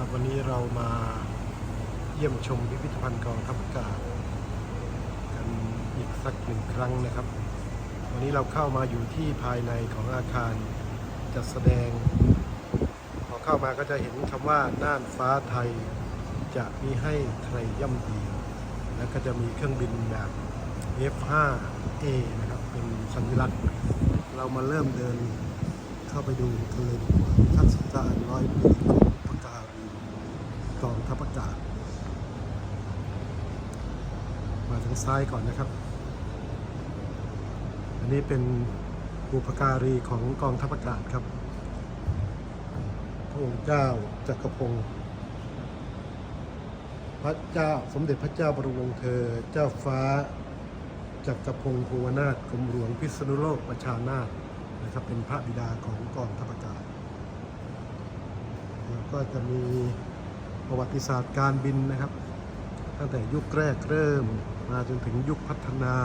ครับวันนี้เรามาเยี่ยมชมพิพิธภัณฑ์กองทัพอากาศกันอีกสักหนึ่งครั้งนะครับ วันนี้เราเข้ามาอยู่ที่ภายในของอาคารจัดแสดง พอเข้ามาก็จะเห็นคำว่าน่านฟ้าไทย จะมีให้ใครย่ำยีแล้วก็จะมีเครื่องบินแบบ F5A นะครับ เป็นสัญลักษณ์ เรามาเริ่มเดินเข้าไปดูกันเลยดีกว่าทัศการ้อยปีกการี กองทัพอากาศ มาทางซ้ายก่อนนะครับ อันนี้เป็นบุพการีของกองทัพอากาศครับ พระองค์เจ้าจักรพงศ์พระเจ้าสมเด็จพระเจ้าบรมวงศ์เธอ เจ้าฟ้าจักรพงศ์ภูวนาถกรมหลวงพิษณุโลกประชานาถนะครับเป็นพระบิดาของกองทัพอากาศแล้วก็จะมี ประวัติศาสตร์การบินนะครับ ตั้งแต่ยุคแรกเริ่มมาจนถึงยุคพัฒนา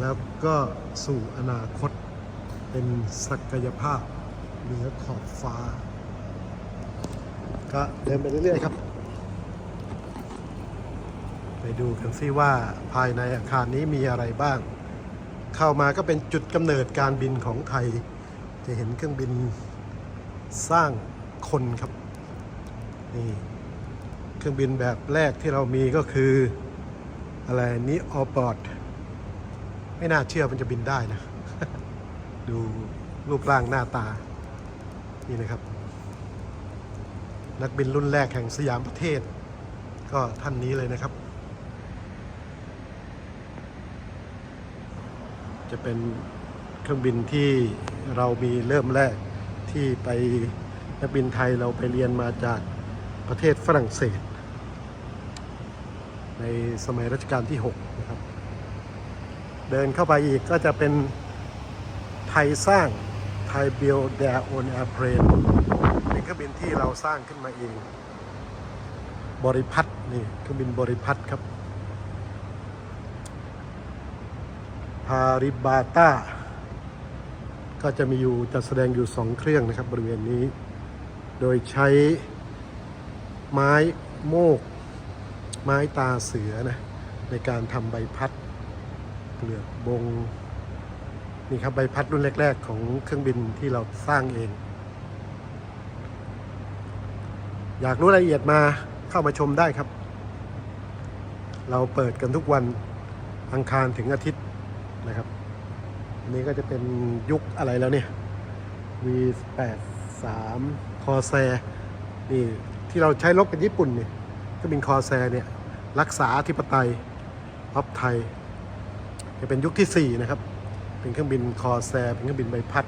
แล้วก็สู่อนาคตเป็นศักยภาพเหนือขอบฟ้า ก็เดินไปเรื่อยๆครับ ไปดูกันซิว่าภายในอาคารนี้มีอะไรบ้าง เข้ามาก็เป็นจุดกำเนิดการบินของไทย จะเห็นเครื่องบินสร้างคนครับ นี่เครื่องบินแบบแรกที่เรามีก็คืออะไรนี้ออปอดไม่น่าเชื่อมันจะบินได้นะ ดูรูปร่างหน้าตา นี่นะครับ นักบินรุ่นแรกแห่งสยามประเทศ ก็ท่านนี้เลยนะครับ จะเป็นเครื่องบินที่เรามีเริ่มแรกที่ไปนักบินไทยเราไปเรียนมาจาก ประเทศฝรั่งเศส ในสมัยรัชกาลที่ 6 นะครับ เดินเข้าไปอีกก็จะเป็นไทยสร้างไทย build their own airplane เป็นเครื่องบินที่เราสร้างขึ้นมาเอง บริพัตนี่เครื่องบินบริพัตครับพาริบาต้าก็จะมีอยู่จัดแสดงอยู่สองเครื่องนะครับบริเวณนี้ โดยใช้ ไม้โมก ไม้ตาเสือนะ ในการทำใบพัด เปลือกบง นี่ครับใบพัดรุ่นแรก ๆ ของเครื่องบินที่เราสร้างเอง อยากรู้รายละเอียดมาเข้ามาชมได้ครับ เราเปิดกันทุกวันอังคารถึงอาทิตย์นะครับอันนี้ก็จะเป็นยุคอะไรแล้วเนี่ย V83 คอแซนี่ ที่เราใช้ลบกับญี่ปุ่นเนี่ยก็เป็นคอแซเนี่ยรักษาธิปไตยออฟไทย จะเป็นยุคที่ 4 นะครับ เป็นเครื่องบินคอแซเป็นเครื่องบินใบพัด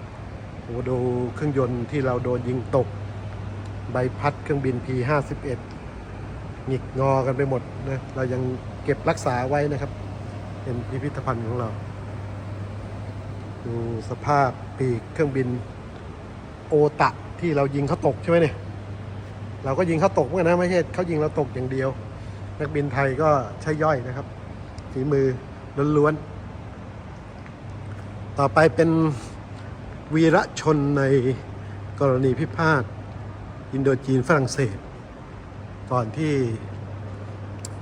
โอ้ดูเครื่องยนต์ที่เราโดนยิงตก ใบพัดเครื่องบิน P51 หงิกงอกันไปหมดนะเรายังเก็บรักษาไว้นะครับ เป็นพิพิธภัณฑ์ของเรา ดูสภาพปีกเครื่องบินโอตะที่เรายิงเขาตกใช่ไหมเนี่ย เราก็ยิงเขาตกเหมือนกันนะไม่ใช่เขายิงเราตกอย่างเดียว นักบินไทยก็ใช้ย่อยนะครับฝีมือล้วนๆต่อไปเป็นวีรชนในกรณีพิพาทอินโดจีนฝรั่งเศส ก่อนที่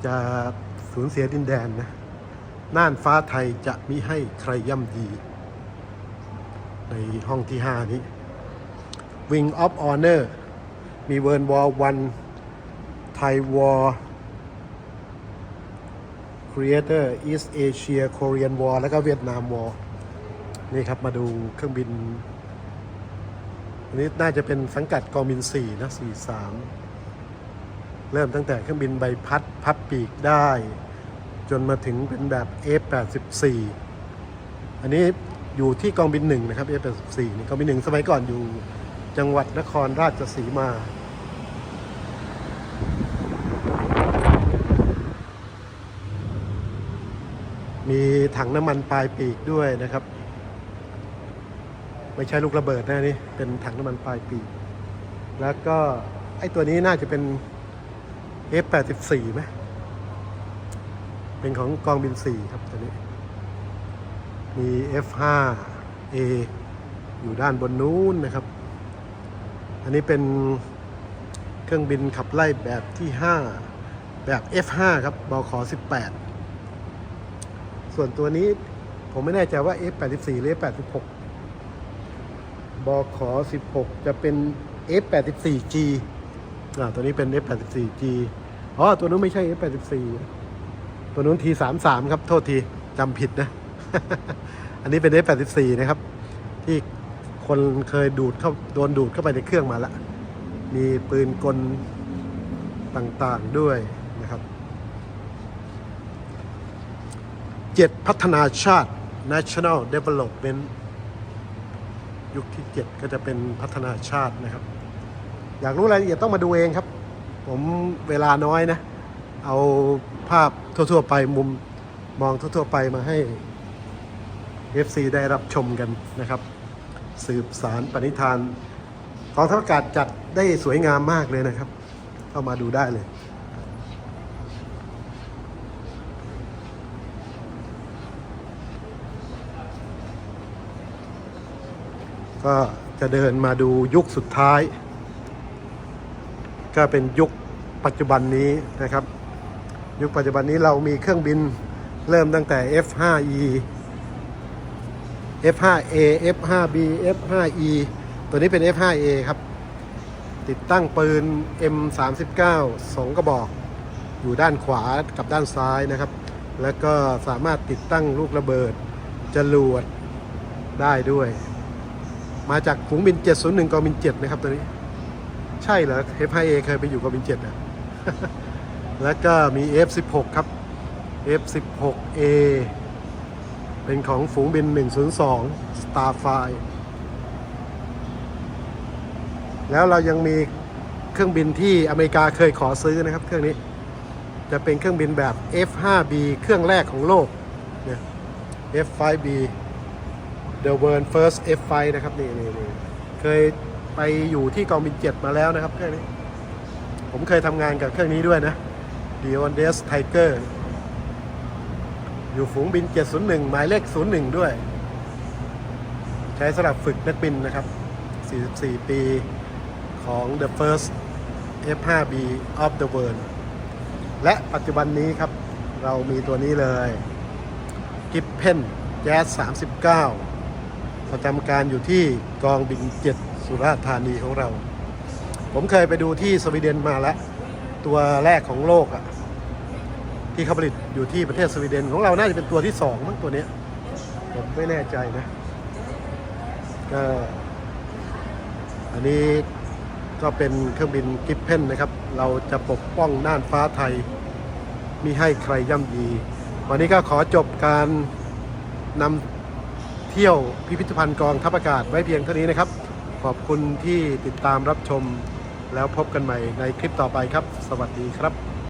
จะสูญเสียดินแดนนะน่านฟ้าไทยจะมิให้ใครย่ำยี ในห้องที่ 5 นี้ Wing of Honor มีเวิร์นวอลวันไทยวอลคร์ Creator East Asia Korean War แล้วก็เวียดนาม War นี่ครับมาดูเครื่องบิน อันนี้น่าจะเป็นสังกัดกองบิน 4 นะ43 เริ่มตั้งแต่เครื่องบินใบพัดพับปีกได้ จนมาถึงเป็นแบบ F84 อันนี้อยู่ที่กองบินหนึ่งนะครับ F84 นี่กองบินหนึ่งสมัยก่อนอยู่จังหวัดนครราชสีมา มีถังน้ำมันปลายปีกด้วยนะครับ ไม่ใช่ลูกระเบิดนะนี่เป็นถังน้ำมันปลายปีก แล้วก็ไอ้ตัวนี้น่าจะเป็น F84 ไหมเป็นของกองบิน 4 ครับตัวนี้ มี F5A อยู่ด้านบนนู้นนะครับ อันนี้เป็นเครื่องบินขับไล่แบบที่ 5 แบบ F5 ครับบข18 ส่วนตัวนี้ผมไม่แน่ใจว่า F84 หรือ F86 บข16 จะเป็น F84G อ่าตัวนี้เป็น F84G อ๋อ ตัวนู้นไม่ใช่ F84 ตัวนู้น T33 ครับ โทษทีจำผิดนะ อันนี้เป็น F84 นะครับ ที่คนเคยดูดเข้าโดนดูดเข้าไปในเครื่องมาล้วมีปืนกลต่างๆด้วย นะครับเจ็ดพัฒนาชาติ National Development ยุคที่ 7 ก็จะเป็นพัฒนาชาตินะครับ อยากรู้รายละเอียดต้องมาดูเองครับ ผมเวลาน้อยนะ เอาภาพทั่ว ๆ ไปมุมมองทั่ว ๆ ไปมาให้ FC ได้รับชมกันนะครับ สืบสารปณิธานกองทัพอากาศจัดได้สวยงามมากเลยนะครับ เข้ามาดูได้เลย ก็จะเดินมาดูยุคสุดท้าย ก็เป็นยุคปัจจุบันนี้นะครับ ยุคปัจจุบันนี้เรามีเครื่องบินเริ่มตั้งแต่ F5E F5A F5B F5E ตัวนี้เป็น F5A ครับ ติดตั้งปืน M39 สองกระบอก อยู่ด้านขวากับด้านซ้ายนะครับ แล้วก็สามารถติดตั้งลูกระเบิดจรวดได้ด้วย มาจากฝูงบิน 701กองบิน 7 นะครับตัวนี้ ใช่เหรอ F5A เคยไปอยู่กองบิน 7 นะ แล้วก็มี F16 ครับ F16A เป็นของฝูงบิน 102 Starfly แล้วเรายังมีเครื่องบินที่อเมริกาเคยขอซื้อนะครับ เครื่องนี้จะเป็นเครื่องบินแบบ F5B เครื่องแรกของโลกเนี่ย F5B The World First F5 นะครับนี่นี่นี่เคยไปอยู่ที่กองบิน7มาแล้วนะครับเครื่องนี้ ผมเคยทำงานกับเครื่องนี้ด้วยนะ d i o n d e s Tiger อยู่ฝูงบิน 701 หมายเลข 01 ด้วย ใช้สำหรับฝึกนักบินนะครับ 44 ปีของ The First F5B of the World และปัจจุบันนี้ครับ เรามีตัวนี้เลยกิ p เพนแจ๊ส39 ประจำการอยู่ที่กองบิน7สุราษฎร์ธานีของเรา ผมเคยไปดูที่สวีเดนมาแล้ว ตัวแรกของโลกอะที่เขาผลิตอยู่ที่ประเทศสวีเดนของเราน่าจะเป็นตัวที่สองมั้งตัวนี้ผมไม่แน่ใจนะก็อันนี้ก็เป็นเครื่องบินกิฟเพนนะครับ เราจะปกป้องน่านฟ้าไทยมิให้ใครย่ำยี วันนี้ก็ขอจบการนำ เที่ยวพิพิธภัณฑ์กองทัพอากาศไว้เพียงเท่านี้นะครับ ขอบคุณที่ติดตามรับชมแล้วพบกันใหม่ในคลิปต่อไปครับ สวัสดีครับ